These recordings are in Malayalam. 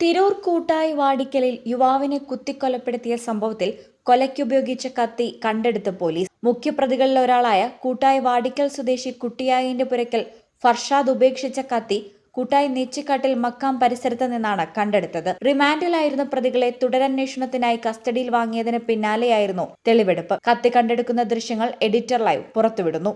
തിരൂർ കൂട്ടായി വാടിക്കലിൽ യുവാവിനെ കുത്തിക്കൊലപ്പെടുത്തിയ സംഭവത്തിൽ കൊലയ്ക്കുപയോഗിച്ച കത്തി കണ്ടെടുത്ത പോലീസ്. മുഖ്യപ്രതികളിൽ ഒരാളായ കൂട്ടായി വാടിക്കൽ സ്വദേശി കുട്ടിയായിന്റെ പുരക്കൽ ഫർഷാദ് ഉപേക്ഷിച്ച കത്തി കൂട്ടായി നെച്ചിക്കാട്ടിൽ മക്കാം പരിസരത്ത് നിന്നാണ് കണ്ടെടുത്തത്. റിമാൻഡിലായിരുന്ന പ്രതികളെ തുടരന്വേഷണത്തിനായി കസ്റ്റഡിയിൽ വാങ്ങിയതിന് പിന്നാലെയായിരുന്നു തെളിവെടുപ്പ്. കത്തി കണ്ടെടുക്കുന്ന ദൃശ്യങ്ങൾ എഡിറ്റർ ലൈവ് പുറത്തുവിടുന്നു.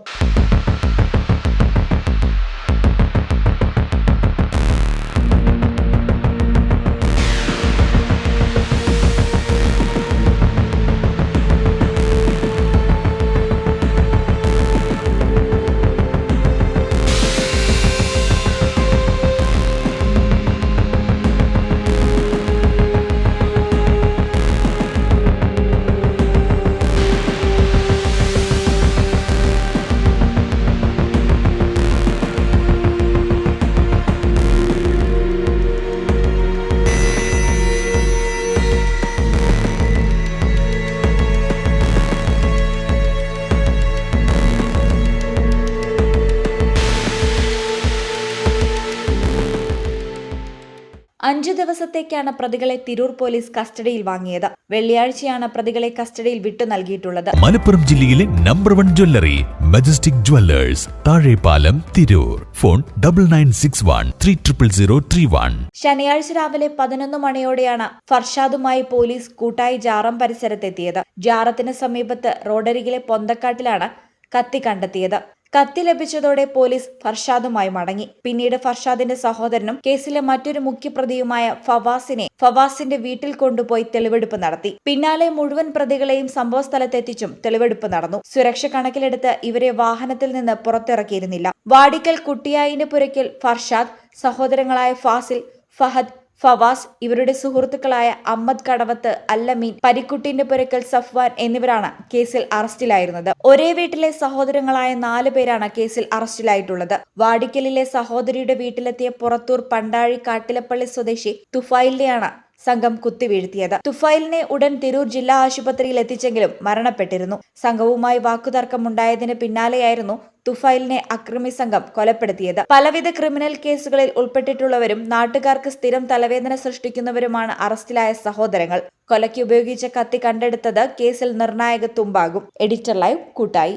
അഞ്ചു ദിവസത്തേക്കാണ് പ്രതികളെ തിരൂർ പോലീസ് കസ്റ്റഡിയിൽ വാങ്ങിയത്. വെള്ളിയാഴ്ചയാണ് പ്രതികളെ കസ്റ്റഡിയിൽ വിട്ടു നൽകിയിട്ടുള്ളത്. മലപ്പുറം ജില്ലയിലെ number one jewellery majestic jewellers Thazhepalam Tirur. Phone double nine six one three triple zero three one. ശനിയാഴ്ച രാവിലെ പതിനൊന്ന് മണിയോടെയാണ് ഫർഷാദുമായി പോലീസ് കൂട്ടായി ജാറം പരിസരത്തെത്തിയത്. ജാറത്തിന് സമീപത്ത് റോഡരികിലെ പൊന്തക്കാട്ടിലാണ് കത്തി കണ്ടെത്തിയത്. കത്തി ലഭിച്ചതോടെ പോലീസ് ഫർഷാദുമായി മടങ്ങി. പിന്നീട് ഫർഷാദിന്റെ സഹോദരനും കേസിലെ മറ്റൊരു മുഖ്യപ്രതിയുമായ ഫവാസിനെ ഫവാസിന്റെ വീട്ടിൽ കൊണ്ടുപോയി തെളിവെടുപ്പ് നടത്തി. പിന്നാലെ മുഴുവൻ പ്രതികളെയും സംഭവസ്ഥലത്തെത്തിച്ചും തെളിവെടുപ്പ് നടന്നു. സുരക്ഷ കണക്കിലെടുത്ത് ഇവരെ വാഹനത്തിൽ നിന്ന് പുറത്തിറക്കിയിരുന്നില്ല. വാടിക്കൽ കുട്ടിയായിന്റെ പുരയ്ക്കൽ ഫർഷാദ് സഹോദരങ്ങളായ ഫാസിൽ ഫഹദ് ഫവാസ് ഇവരുടെ സുഹൃത്തുക്കളായ അഹമ്മദ് കടവത്ത് അല്ലമീൻ പരിക്കുട്ടിന്റെ പുരക്കൽ സഫ്വാൻ എന്നിവരാണ് കേസിൽ അറസ്റ്റിലായിരുന്നത്. ഒരേ വീട്ടിലെ സഹോദരങ്ങളായ നാല് പേരാണ് കേസിൽ അറസ്റ്റിലായിട്ടുള്ളത്. വാടിക്കലിലെ സഹോദരിയുടെ വീട്ടിലെത്തിയ പുറത്തൂർ പണ്ടാഴി കാട്ടിലപ്പള്ളി സ്വദേശി തുഫൈലിനെയാണ് സംഘം കുത്തിവീഴ്ത്തിയത്. തുഫൈലിനെ ഉടൻ തിരൂർ ജില്ലാ ആശുപത്രിയിൽ എത്തിച്ചെങ്കിലും മരണപ്പെട്ടിരുന്നു. സംഘവുമായി വാക്കുതർക്കമുണ്ടായതിന് പിന്നാലെയായിരുന്നു തുഫൈലിനെ അക്രമി സംഘം കൊലപ്പെടുത്തിയത്. പലവിധ ക്രിമിനൽ കേസുകളിൽ ഉൾപ്പെട്ടിട്ടുള്ളവരും നാട്ടുകാർക്ക് സ്ഥിരം തലവേദന സൃഷ്ടിക്കുന്നവരുമാണ് അറസ്റ്റിലായ സഹോദരങ്ങൾ. കൊലയ്ക്ക് ഉപയോഗിച്ച കത്തി കണ്ടെടുത്തത് കേസിൽ നിർണായക തുമ്പാകും. എഡിറ്റർ ലൈവ് കൂട്ടായി.